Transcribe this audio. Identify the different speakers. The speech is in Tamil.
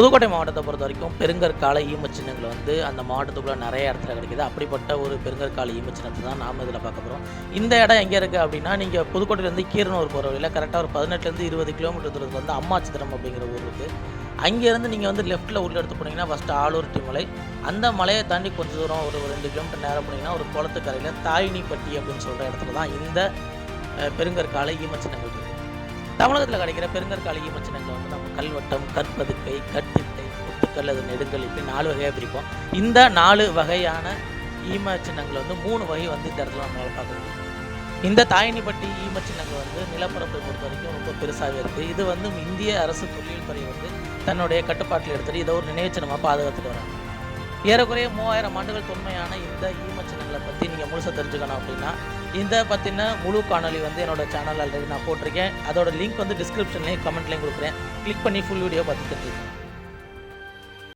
Speaker 1: புதுக்கோட்டை மாவட்டத்தை பொறுத்த வரைக்கும் பெருங்கற்கால ஈமச்சின்னங்கள் வந்து அந்த மாவட்டத்துக்குள்ளே நிறைய இடத்துல கிடைக்குது. அப்படிப்பட்ட ஒரு பெருங்கற்கால ஈமச்சின்னத்தை தான் நாம் இதில் பார்க்க போகிறோம் இந்த இடம் எங்கே இருக்குது அப்படின்னா நீங்கள் புதுக்கோட்டையிலேருந்து கீரனூர் போகிற வழியில் கரெக்டாக ஒரு பதினெட்டுலேருந்து இருபது கிலோமீட்டர் தூரத்தில் வந்து அம்மாச்சித்திரம் அப்படிங்கிற ஊர் இருக்குது அங்கேருந்து நீங்கள் வந்து லெஃப்ட்டில் உள்ள எடுத்து போனீங்கன்னா ஃபஸ்ட்டு ஆலூர்ட்டி மலை. அந்த மலையை தாண்டி கொஞ்சம் தூரம் ஒரு ரெண்டு கிலோமீட்டர் நேரம் போனீங்கன்னா ஒரு குளத்துக்கரையில் தாயினிப்பட்டி அப்படின்னு சொல்கிற இடத்துல தான் இந்த பெருங்கற்கால ஈமச்சின்னங்கள் இருக்குது தமிழகத்தில் கிடைக்கிற பெருங்கற்காலிக ஈமச்சின்னங்கள் வந்து நம்ம கல்வட்டம் கற்பதுக்கை கட்டிட்டை குத்துக்கல் அது நெடுங்கல் இப்படி நாலு வகையாக பிரிப்போம். இந்த நாலு வகையான ஈம சின்னங்கள் வந்து மூணு வகை வந்து இந்த இடத்துல நம்மளால் பார்க்க முடியும். இந்த தாயினிப்பட்டி ஈம சின்னங்கள் வந்து நிலப்பரப்பை பொறுத்த வரைக்கும் ரொம்ப பெருசாகவே இருக்குது இது வந்து இந்திய அரசு தொழில்துறை வந்து தன்னுடைய கட்டுப்பாட்டில் எடுத்துட்டு இதை ஒரு நினைவு சின்னமாக பாதுகாத்துட்டு வராங்க. ஏறக்குறைய மூவாயிரம் ஆண்டுகள் தொன்மையான இந்த ஈம பற்றி நீங்கள் முழுசாக தெரிஞ்சுக்கணும் அப்படின்னா இந்த பற்றின முழு காணொலி வந்து என்னோட சேனல் ஆல்ரெடி நான் போட்டிருக்கேன். அதோட லிங்க் வந்து டிஸ்கிரிப்ஷன்லேயும் கமெண்ட்லேயும் கொடுக்குறேன். கிளிக் பண்ணி ஃபுல் வீடியோ பார்த்து தெரிஞ்சுக்கோங்க.